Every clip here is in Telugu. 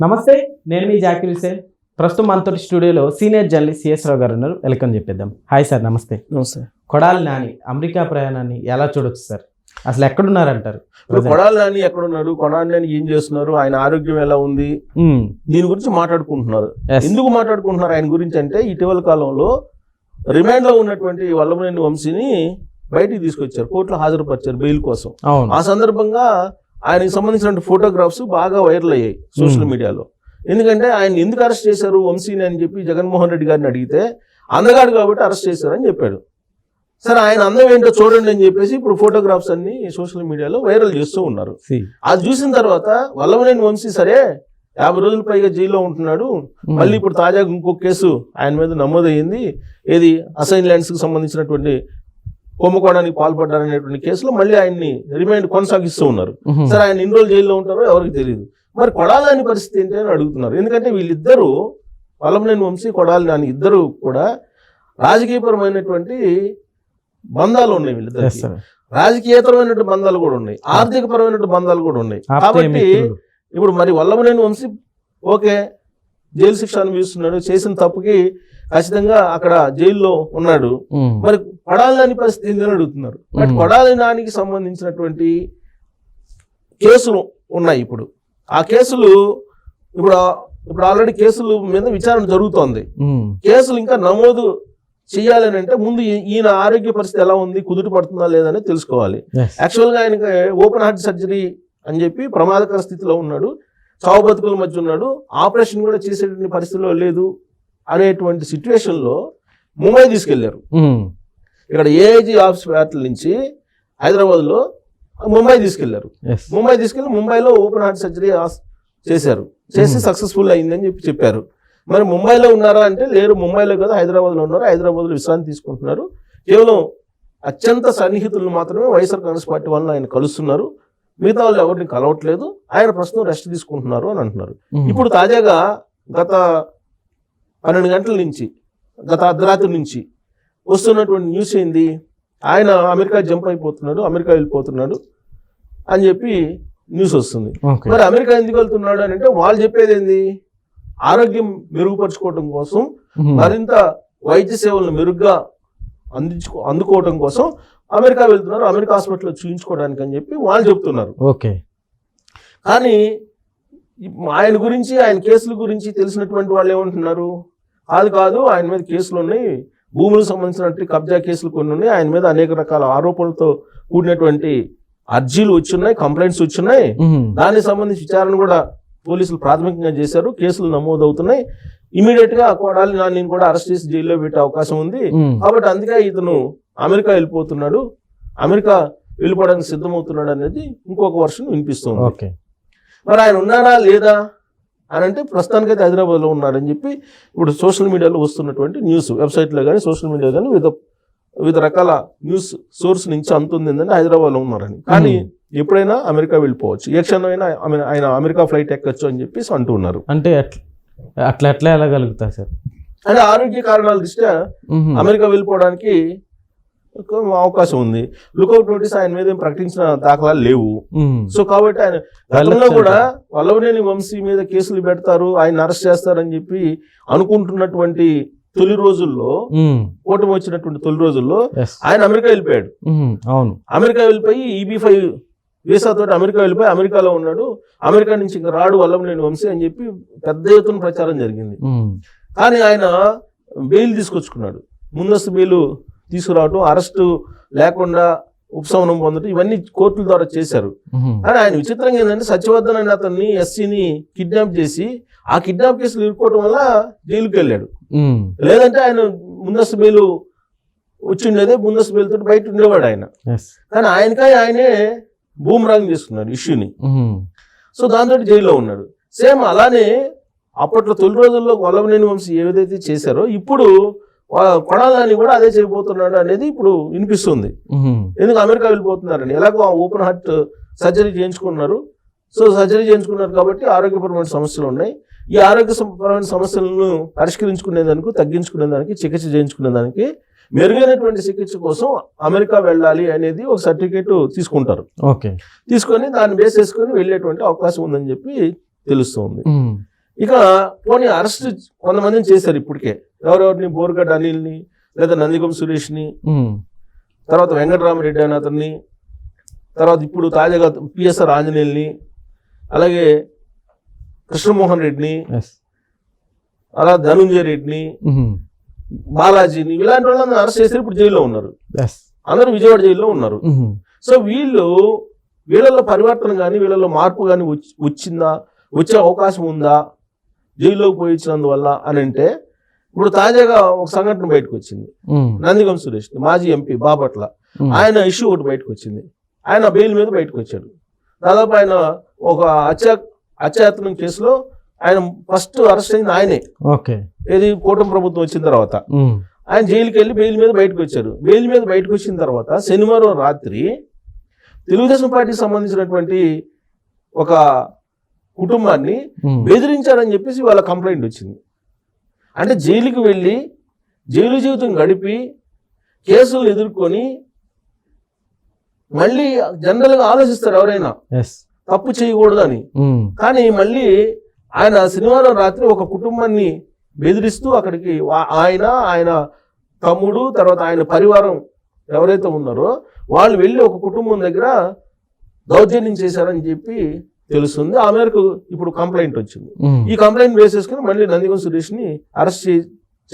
నమస్తే నేను మీ జాకిర్ హుసేన్ ప్రస్తుతం మనతో స్టూడియోలో సీనియర్ జర్నలిస్ట్ సిఎస్ రావు గారు ఉన్నారు. వెల్కమ్ చెప్పేద్దాం. హాయ్ సార్ నమస్తే. నమస్తే. కొడాలి నాని అమెరికా ప్రయాణాన్ని ఎలా చూడొచ్చు సార్? అసలు ఎక్కడున్నారంటారు? కొడాలి నాని ఎక్కడ ఉన్నాడు కొడాలి నాని ఏం చేస్తున్నారు? ఆయన ఆరోగ్యం ఎలా ఉంది? దీని గురించి మాట్లాడుకుంటున్నారు. ఎందుకు మాట్లాడుకుంటున్నారు ఆయన గురించి అంటే ఇటీవల కాలంలో రిమాండ్లో ఉన్నటువంటి వల్లభనేని వంశీని బయటికి తీసుకొచ్చారు. కోర్టులో హాజరుపరిచారు బెయిల్ కోసం. ఆ సందర్భంగా ఆయనకి సంబంధించిన ఫోటోగ్రాఫ్స్ బాగా వైరల్ అయ్యాయి సోషల్ Hmm. మీడియాలో ఎందుకంటే ఆయన ఎందుకు అరెస్ట్ చేశారు వంశీని అని చెప్పి జగన్మోహన్ రెడ్డి గారిని అడిగితే అందగాడు కాబట్టి అరెస్ట్ చేశారని చెప్పాడు. సరే ఆయన అందం ఏంటో చూడండి అని చెప్పేసి ఇప్పుడు ఫోటోగ్రాఫ్స్ అన్ని సోషల్ మీడియాలో వైరల్ చేస్తూ ఉన్నారు. అది చూసిన తర్వాత వల్లభనేని వంశీ సరే యాభై రోజుల పైగా జైల్లో ఉంటున్నాడు. ఉమ్, మళ్ళీ ఇప్పుడు తాజాగా ఇంకొక కేసు ఆయన మీద నమోదయ్యింది. ఏది అసైన్ ల్యాండ్స్కి సంబంధించినటువంటి కుంభకోణానికి పాల్పడ్డారనేటువంటి కేసులో మళ్ళీ ఆయన్ని రిమైండ్ కొనసాగిస్తూ ఉన్నారు. సరే ఆయన ఇన్ని రోజులు జైల్లో ఉంటారో ఎవరికి తెలియదు మరి కొడాలని పరిస్థితి ఏంటి అని అడుగుతున్నారు. ఎందుకంటే వీళ్ళిద్దరూ వల్లభనేని వంశీ కొడాలి నాని ఇద్దరు కూడా రాజకీయపరమైనటువంటి బంధాలు ఉన్నాయి sir. రాజకీయేతరమైనటువంటి బంధాలు కూడా ఉన్నాయి. ఆర్థిక పరమైనటువంటి బంధాలు కూడా ఉన్నాయి. కాబట్టి. ఇప్పుడు మరి వల్లభనేని వంశీ ఓకే జైలు శిక్ష అనుభవిస్తున్నాడు చేసిన తప్పుకి ఖచ్చితంగా అక్కడ జైల్లో ఉన్నాడు. మరి కొడాలి నాని పరిస్థితి ఏందని అడుగుతున్నారు. బట్. కొడాలి నానికి సంబంధించినటువంటి కేసులు ఉన్నాయి ఇప్పుడు. ఆ కేసులు ఇప్పుడు ఇప్పుడు ఆల్రెడీ కేసుల మీద విచారణ జరుగుతోంది. కేసులు ఇంకా నమోదు చేయాలని అంటే ముందు ఈయన ఆరోగ్య పరిస్థితి ఎలా ఉంది కుదుట పడుతుందా లేదని తెలుసుకోవాలి. Yes. యాక్చువల్గా ఆయనకి ఓపెన్ హార్ట్ సర్జరీ అని చెప్పి ప్రమాదకర స్థితిలో ఉన్నాడు. చావు బతుకుల మధ్య ఉన్నాడు. ఆపరేషన్ కూడా చేసేటువంటి పరిస్థితిలో లేదు. అనేటువంటి సిచ్యువేషన్లో ముంబై తీసుకెళ్ళారు. ఇక్కడ ఏఐజీ హాస్పిటల్ నుంచి హైదరాబాద్లో ముంబై తీసుకెళ్ళారు. ముంబై తీసుకెళ్ళి ముంబైలో ఓపెన్ హార్ట్ సర్జరీ చేశారు. చేసి. సక్సెస్ఫుల్ అయిందని చెప్పి చెప్పారు. మరి ముంబైలో ఉన్నారా అంటే లేరు. ముంబైలో కదా హైదరాబాద్లో ఉన్నారు. హైదరాబాద్లో విశ్రాంతి తీసుకుంటున్నారు. కేవలం అత్యంత సన్నిహితులను మాత్రమే వైఎస్ఆర్ కాంగ్రెస్ పార్టీ వల్ల ఆయన కలుస్తున్నారు. మిగతా వాళ్ళు ఎవరిని కలవట్లేదు. ఆయన ప్రస్తుతం రెస్ట్ తీసుకుంటున్నారు అని అంటున్నారు. ఇప్పుడు తాజాగా గత పన్నెండు గంటల నుంచి గత అర్ధరాత్రి నుంచి వస్తున్నటువంటి న్యూస్ ఏంది? ఆయన అమెరికా జంప్ అయిపోతున్నాడు అమెరికా వెళ్ళిపోతున్నాడు అని చెప్పి న్యూస్ వస్తుంది. మరి అమెరికా ఎందుకు వెళ్తున్నాడు అని అంటే వాళ్ళు చెప్పేది ఏంది? ఆరోగ్యం మెరుగుపరుచుకోవడం కోసం మరింత వైద్య సేవలను మెరుగ్గా అందించుకో అందుకోవడం కోసం అమెరికా వెళ్తున్నారు అమెరికా హాస్పిటల్లో చూయించుకోవడానికి అని చెప్పి వాళ్ళు చెప్తున్నారు. ఓకే కానీ ఆయన గురించి ఆయన కేసుల గురించి తెలిసినటువంటి వాళ్ళు ఏమంటున్నారు? కాదు కాదు ఆయన మీద కేసులు ఉన్నాయి. భూములకు సంబంధించినటువంటి కబ్జా కేసులు కొన్ని ఉన్నాయి. ఆయన మీద అనేక రకాల ఆరోపణలతో కూడినటువంటి అర్జీలు వచ్చున్నాయి కంప్లైంట్స్ వచ్చున్నాయి. దానికి సంబంధించి విచారణ కూడా పోలీసులు ప్రాథమికంగా చేశారు. కేసులు నమోదవుతున్నాయి. ఇమీడియట్గా కొడాలి నాని కూడా అరెస్ట్ చేసి జైల్లో పెట్టే అవకాశం ఉంది. కాబట్టి అందుకే ఇతను అమెరికా వెళ్ళిపోతున్నాడు. అమెరికా వెళ్ళిపోవడానికి సిద్ధమవుతున్నాడు అనేది ఇంకొక వర్షం వినిపిస్తుంది ఓకే. మరి ఆయన ఉన్నారా లేదా? అని అంటే ప్రస్తుతానికైతే హైదరాబాద్లో ఉన్నాడని చెప్పి ఇప్పుడు సోషల్ మీడియాలో వస్తున్నటువంటి న్యూస్ వెబ్సైట్లో కానీ సోషల్ మీడియా కానీ వివిధ వివిధ రకాల న్యూస్ సోర్స్ నుంచి అంతుంది ఏంటంటే హైదరాబాద్లో ఉన్నారని. కానీ ఎప్పుడైనా అమెరికా వెళ్ళిపోవచ్చు. ఏ క్షణమైనా ఆయన అమెరికా ఫ్లైట్ ఎక్కచ్చు అని చెప్పేసి అంటూ ఉన్నారు. అంటే అట్లా అట్లా ఎట్లా వెళ్ళగలుగుతా సార్? అంటే ఆరోగ్య కారణాల దృష్ట్యా అమెరికా వెళ్ళిపోవడానికి అవకాశం ఉంది. లుకౌట్ నోటీస్ ఆయన మీద ప్రకటించిన దాఖలాలు లేవు. సో కాబట్టి ఆయన గతంలో కూడా వల్లభనేని వంశీ మీద కేసులు పెడతారు ఆయన అరెస్ట్ చేస్తారని చెప్పి అనుకుంటున్నటువంటి తొలి రోజుల్లో ఓటమి వచ్చినటువంటి తొలి రోజుల్లో. ఆయన అమెరికా వెళ్ళిపోయాడు. అవును. అమెరికా వెళ్ళిపోయి ఈబీ ఫైవ్ వీసాతో అమెరికా వెళ్ళిపోయి అమెరికాలో ఉన్నాడు. అమెరికా నుంచి ఇంకా రాడు వల్లభనేని వంశీ అని చెప్పి పెద్ద ఎత్తున ప్రచారం జరిగింది. కానీ ఆయన బెయిల్ తీసుకొచ్చుకున్నాడు. ముందస్తు బెయిల్ తీసుకురావటం అరెస్టు లేకుండా ఉపశమనం పొందడం ఇవన్నీ కోర్టుల ద్వారా చేశారు. కానీ ఆయన విచిత్రంగా ఏంటంటే సత్యవర్ధన్ అనే అతన్ని ఎస్సీని కిడ్నాప్ చేసి ఆ కిడ్నాప్ కేసులు ఇరుక్కోవడం వల్ల జైలుకి వెళ్ళాడు. లేదంటే ఆయన ముందస్తు బెయిల్ వచ్చిండేదే ముందస్తు బెయిల్ తోటి బయట ఉండేవాడు ఆయన. కానీ ఆయనకై ఆయనే బూమరాంగ్ చేసుకున్నాడు ఇష్యూని సో దాంతో జైల్లో ఉన్నాడు. సేమ్ అలానే అప్పట్లో తొలి రోజుల్లో వల్లభనేని వంశీ ఏదైతే చేశారో ఇప్పుడు కొడాలని కూడా అదే చేయబోతున్నాడు అనేది ఇప్పుడు వినిపిస్తుంది. ఎందుకు అమెరికా వెళ్ళిపోతున్నారని? ఎలాగో ఓపెన్ హార్ట్ సర్జరీ చేయించుకున్నారు. సో సర్జరీ చేయించుకున్నారు కాబట్టి ఆరోగ్యపరమైన సమస్యలు ఉన్నాయి. ఈ ఆరోగ్యపరమైన సమస్యలను పరిష్కరించుకునేదానికి తగ్గించుకునేదానికి చికిత్స చేయించుకునేదానికి మెరుగైనటువంటి చికిత్స కోసం అమెరికా వెళ్ళాలి అనేది ఒక సర్టిఫికేట్ తీసుకుంటారు. ఓకే. తీసుకొని దాన్ని బేస్ చేసుకొని వెళ్ళేటువంటి అవకాశం ఉందని చెప్పి తెలుస్తుంది. ఇక పోనీ అరెస్ట్ కొంతమందిని చేశారు ఇప్పటికే ఎవరెవరిని బోర్గడ్ అనిల్ని లేదా నందిగం సురేష్ని. తర్వాత వెంకటరామరెడ్డి అనే అతన్ని తర్వాత ఇప్పుడు తాజాగా పిఎస్ఆర్ ఆంజనేయుల్ని అలాగే కృష్ణమోహన్ రెడ్డిని. అలా ధనుంజయ రెడ్డిని. బాలాజీని ఇలాంటి వాళ్ళని అరెస్ట్ చేసి ఇప్పుడు జైల్లో ఉన్నారు. అందరూ విజయవాడ జైల్లో ఉన్నారు. సో వీళ్ళు వీళ్ళలో పరివర్తన కానీ వీళ్ళలో మార్పు కానీ వచ్చిందా వచ్చే అవకాశం ఉందా జైల్లోకి పోయి ఇచ్చినందువల్ల అని అంటే ఇప్పుడు తాజాగా ఒక సంఘటన బయటకు వచ్చింది. నందిగం సురేష్ మాజీ ఎంపీ బాపట్ల. ఆయన ఇష్యూ ఒకటి బయటకు వచ్చింది ఆయన బెయిల్ మీద బయటకు వచ్చాడు దాదాపు ఆయన ఒక హత్య హత్యాయత్నం కేసులో ఆయన ఫస్ట్ అరెస్ట్ అయింది ఆయనే. ఓకే. ఏది కూటమి ప్రభుత్వం వచ్చిన తర్వాత. ఆయన జైలుకి వెళ్ళి బెయిల్ మీద బయటకు వచ్చారు బెయిల్ మీద బయటకు వచ్చిన తర్వాత శనివారం రాత్రి తెలుగుదేశం పార్టీకి సంబంధించినటువంటి ఒక కుటుంబాన్ని. బెదిరించారని చెప్పేసి వాళ్ళ కంప్లైంట్ వచ్చింది అంటే జైలుకి వెళ్ళి జైలు జీవితం గడిపి కేసులు ఎదుర్కొని మళ్ళీ జనరల్గా ఆలోచిస్తారు ఎవరైనా. తప్పు చేయకూడదని. కానీ మళ్ళీ ఆయన శనివారం రాత్రి ఒక కుటుంబాన్ని బెదిరిస్తూ అక్కడికి ఆయన ఆయన తమ్ముడు తర్వాత ఆయన పరివారం ఎవరైతే ఉన్నారో వాళ్ళు వెళ్ళి ఒక కుటుంబం దగ్గర దౌర్జన్యం చేశారని చెప్పి తెలుస్తుంది. ఆ మేరకు ఇప్పుడు కంప్లైంట్ వచ్చింది. ఈ కంప్లైంట్ వేసేసుకుని మళ్ళీ నందిగం సురేష్ని అరెస్ట్ చే-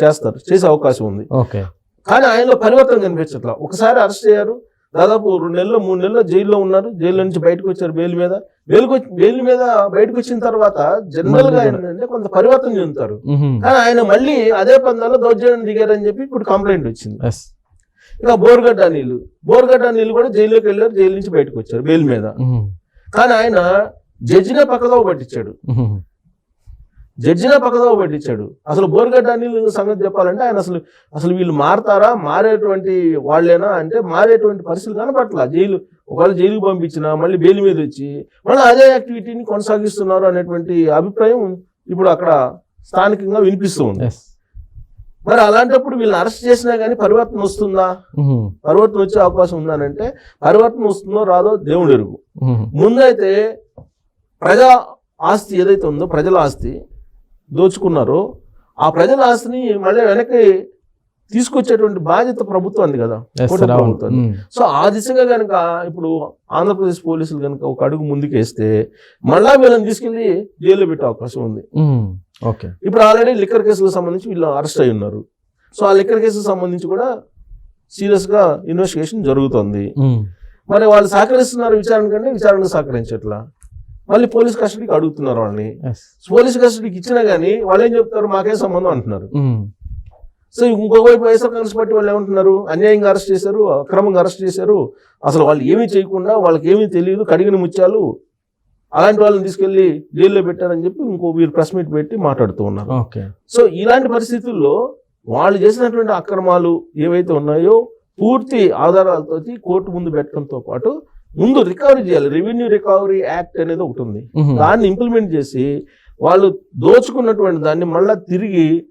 చేస్తారు. చేసే అవకాశం ఉంది. ఓకే. కానీ ఆయనలో పరివర్తన కనిపించట్లా. ఒకసారి అరెస్ట్ అయ్యారు దాదాపు రెండు నెలలు మూడు నెలలు జైల్లో ఉన్నారు. జైల్లో నుంచి బయటకు వచ్చారు బెయిల్ మీద. బెయిల్కి బెయిల్ మీద బయటకు వచ్చిన తర్వాత జనరల్గా. ఏంటంటే కొంత పరివర్తన చెందుతారు. కానీ ఆయన మళ్ళీ అదే పందాలో దౌర్జన్యం దిగారని చెప్పి ఇప్పుడు కంప్లైంట్ వచ్చింది. ఇక బోర్గడ్డ నీళ్ళు బోర్గడ్డ నీళ్ళు కూడా జైల్లోకి వెళ్ళారు జైలు నుంచి బయటకు వచ్చారు బెయిల్ మీద. కానీ ఆయన జడ్జినే పక్కదో పట్టించాడు ఉమ్. జడ్జినే పక్కదో పట్టించాడు అసలు బోర్గడ్డ అనిల్ సంగతి చెప్పాలంటే ఆయన అసలు అసలు వీళ్ళు మారతారా మారేటువంటి వాళ్ళేనా అంటే మారేటువంటి పరిస్థితులు కనపట్ల జైలు ఒకవేళ జైలుకి పంపించినా మళ్ళీ బెయిల్ మీద వచ్చి మళ్ళీ అదే యాక్టివిటీని కొనసాగిస్తున్నారు అనేటువంటి అభిప్రాయం ఇప్పుడు అక్కడ స్థానికంగా వినిపిస్తూ ఉంది. మరి అలాంటప్పుడు వీళ్ళని అరెస్ట్ చేసినా కానీ పరివర్తన వస్తుందా. పరివర్తన వచ్చే అవకాశం ఉందనంటే పరివర్తన వస్తుందో రాదో దేవుడు ఎరుగు. ముందైతే ప్రజా ఆస్తి ఏదైతే ఉందో ప్రజల ఆస్తి దోచుకున్నారో ఆ ప్రజల ఆస్తిని మళ్ళీ వెనక్కి తీసుకొచ్చేటువంటి బాధ్యత ప్రభుత్వం కదా sir. అవును. ప్రభుత్వం. సో ఆ దిశగా కనుక ఇప్పుడు ఆంధ్రప్రదేశ్ పోలీసులు కనుక ఒక అడుగు ముందుకేస్తే మళ్ళా వీళ్ళని తీసుకెళ్ళి జైల్లో పెట్టే అవకాశం ఉంది. ఓకే ఇప్పుడు ఆల్రెడీ లిక్కర్ కేసులకు సంబంధించి వీళ్ళు అరెస్ట్ అయి ఉన్నారు సో ఆ లిక్కర్ కేసుకు సంబంధించి కూడా సీరియస్గా ఇన్వెస్టిగేషన్ జరుగుతుంది. మరి వాళ్ళు సహకరిస్తున్నారు విచారణ కంటే విచారణకు సహకరించట్లా మళ్ళీ పోలీస్ కస్టడీకి అడుగుతున్నారు వాళ్ళని. పోలీస్ కస్టడీకి ఇచ్చినా గానీ వాళ్ళు ఏం చెప్తారు? మాకేం సంబంధం అంటున్నారు. ఉమ్. సో ఇంకొక వైపు వైఎస్ఆర్ కాంగ్రెస్ పార్టీ వాళ్ళు ఏమంటున్నారు? అన్యాయంగా అరెస్ట్ చేశారు అక్రమంగా అరెస్ట్ చేశారు. అసలు వాళ్ళు ఏమీ చేయకుండా వాళ్ళకి ఏమీ తెలియదు కడిగిన ముత్యాలు అలాంటి వాళ్ళని తీసుకెళ్ళి జైల్లో పెట్టారని చెప్పి ఇంకో వీరు ప్రెస్ మీట్ పెట్టి మాట్లాడుతూ ఉన్నారు. ఓకే సో ఇలాంటి పరిస్థితుల్లో వాళ్ళు చేసినటువంటి అక్రమాలు ఏవైతే ఉన్నాయో పూర్తి ఆధారాలతో కోర్టు ముందు పెట్టడంతో పాటు ముందు రికవరీ చేయాలి. రెవెన్యూ రికవరీ యాక్ట్ అనేది ఒకటి ఉంది. దాన్ని ఇంప్లిమెంట్ చేసి వాళ్ళు దోచుకున్నటువంటి దాన్ని మళ్ళా తిరిగి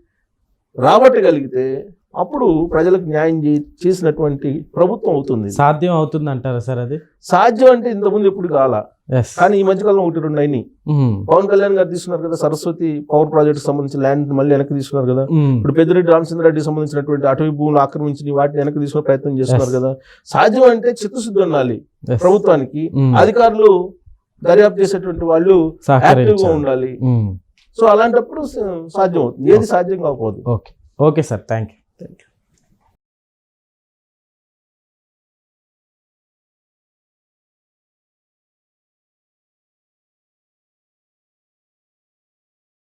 రాబట్టగలిగితే అప్పుడు ప్రజలకు న్యాయం చే- చేసినటువంటి ప్రభుత్వం అవుతుంది. సాధ్యం అవుతుంది అంటారా సార్ అది? సాధ్యం అంటే ఇంతకుముందు ఎప్పుడు కాల. కానీ ఈ మధ్యకాలం ఒకటి రెండు అయినాయి. పవన్ కళ్యాణ్ గారు తీసుకున్నారు కదా సరస్వతి పవర్ ప్రాజెక్ట్ సంబంధించిన ల్యాండ్ మళ్ళీ వెనక్కి తీసుకున్నారు కదా. ఇప్పుడు పెద్దిరెడ్డి రామచంద్రరెడ్డి సంబంధించినటువంటి అటవీ భూములు ఆక్రమించి వాటిని వెనక్కి తీసుకునే ప్రయత్నం చేస్తున్నారు. కదా. సాధ్యం అంటే చిత్తశుద్ధి ఉండాలి ప్రభుత్వానికి. అధికారులు దర్యాప్తు చేసేటువంటి వాళ్ళు యాక్టివ్గా సహకరించాలి ఉండాలి. సో అలాంటప్పుడు సాధ్యం అవుతుంది. ఏది సాధ్యం కాకపోదు. Okay okay sir thank you